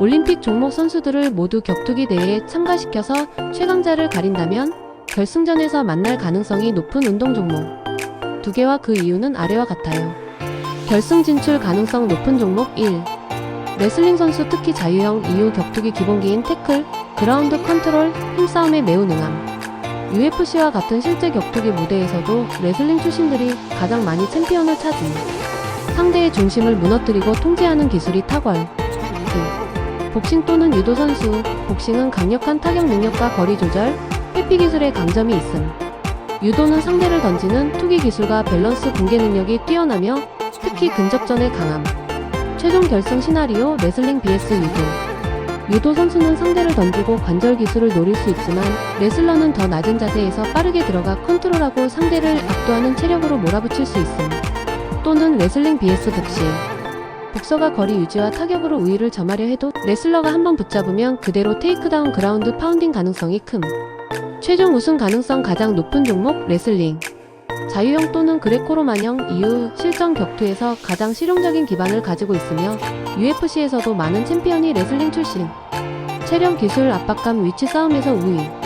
올림픽 종목 선수들을 모두 격투기 대회에 참가시켜서 최강자를 가린다면 결승전에서 만날 가능성이 높은 운동 종목. 두 개와 그 이유는 아래와 같아요. 결승 진출 가능성 높은 종목 1. 레슬링 선수 특히 자유형 이후 격투기 기본기인 태클, 그라운드 컨트롤, 힘싸움에 매우 능함. UFC와 같은 실제 격투기 무대에서도 레슬링 출신들이 가장 많이 챔피언을 차지. 상대의 중심을 무너뜨리고 통제하는 기술이 탁월. 2. 복싱 또는 유도 선수. 복싱은 강력한 타격 능력과 거리 조절, 회피 기술의 강점이 있음. 유도는 상대를 던지는 투기 기술과 밸런스 공개 능력이 뛰어나며 특히 근접전에 강함. 최종 결승 시나리오 레슬링 vs 유도. 유도 선수는 상대를 던지고 관절 기술을 노릴 수 있지만 레슬러는 더 낮은 자세에서 빠르게 들어가 컨트롤하고 상대를 압도하는 체력으로 몰아붙일 수 있음. 또는 레슬링 vs 복싱. 복서가 거리 유지와 타격으로 우위를 점하려 해도 레슬러가 한번 붙잡으면 그대로 테이크다운 그라운드 파운딩 가능성이 큼. 최종 우승 가능성 가장 높은 종목 레슬링. 자유형 또는 그레코로만형 이후 실전 격투에서 가장 실용적인 기반을 가지고 있으며 UFC에서도 많은 챔피언이 레슬링 출신. 체력 기술 압박감 위치 싸움에서 우위.